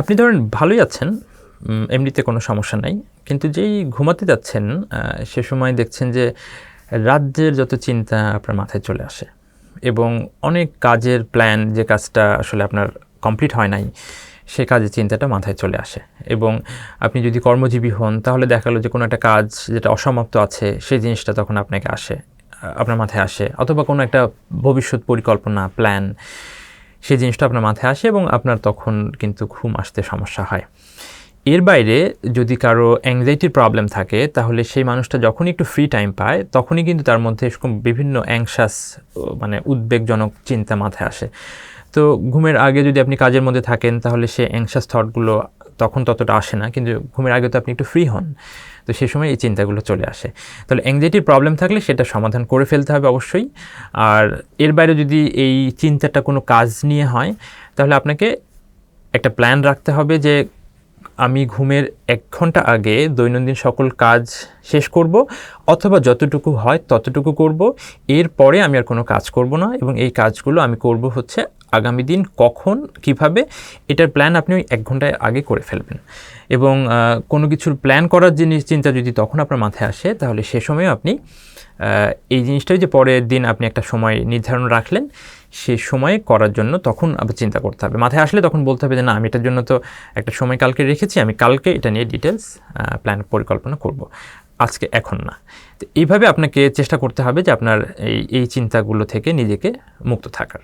আপনি ধরেন ভালোই আছেন এমনিতে কোনো সমস্যা নাই, কিন্তু যেই ঘুমাতে যাচ্ছেন সে সময় দেখছেন যে রাজ্যের যত চিন্তা আপনার মাথায় চলে আসে এবং অনেক কাজের প্ল্যান যে কাজটা আসলে আপনার কমপ্লিট হয় নাই, সে কাজের চিন্তাটা মাথায় চলে আসে এবং আপনি যদি কর্মজীবী হন, তাহলে দেখা গেলো যে কোনো একটা কাজ যেটা অসমাপ্ত আছে, সেই জিনিসটা তখন আপনাকে আসে আপনার মাথায় আসে, অথবা কোনো একটা ভবিষ্যৎ পরিকল্পনা প্ল্যান সেই জিনিসটা আপনার মাথায় আসে এবং আপনার তখন কিন্তু ঘুম আসতে সমস্যা হয়। এর বাইরে যদি কারও অ্যাংজাইটির প্রবলেম থাকে, তাহলে সেই মানুষটা যখনই একটু ফ্রি টাইম পায়, তখনই কিন্তু তার মধ্যে এরকম বিভিন্ন অ্যাংশাস মানে উদ্বেগজনক চিন্তা মাথায় আসে। তো ঘুমের আগে যদি আপনি কাজের মধ্যে থাকেন, তাহলে সেই অ্যাংশাস থটগুলো তখন ততটা আসে না, কিন্তু ঘুমের আগে তো আপনি একটু ফ্রি হন। তো সেই সময় এই চিন্তাগুলো চলে আসে। তাহলে অ্যাংজাইটির প্রবলেম থাকলে সেটা সমাধান করে ফেলতে হবে অবশ্যই। আর এর বাইরে যদি এই চিন্তাটা কোনো কাজ নিয়ে হয়, তাহলে আপনাকে একটা প্ল্যান রাখতে হবে যে আমি ঘুমের এক ঘণ্টা আগে দৈনন্দিন সকল কাজ শেষ করব, অথবা যতটুকু হয় ততটুকু করব। এরপরে আমি আর কোনো কাজ করব না এবং এই কাজগুলো আমি করব হচ্ছে আগামী দিন কখন, কীভাবে, এটার প্ল্যান আপনি ওই এক ঘন্টায় আগে করে ফেলবেন। এবং কোনো কিছুর প্ল্যান করার জিনিস চিন্তা যদি তখন আপনার মাথায় আসে, তাহলে সে সময়ও আপনি এই জিনিসটাই যে পরের দিন আপনি একটা সময় নির্ধারণ রাখলেন, সে সময়ে করার জন্য তখন আবার চিন্তা করতে হবে। মাথায় আসলে তখন বলতে হবে যে, না, আমি এটার জন্য তো একটা সময় কালকে রেখেছি, আমি কালকে এটা নিয়ে ডিটেলস প্ল্যান পরিকল্পনা করব। আজকে এখন না। তো এইভাবে আপনাকে চেষ্টা করতে হবে যে আপনার এই এই চিন্তাগুলো থেকে নিজেকে মুক্ত থাকার।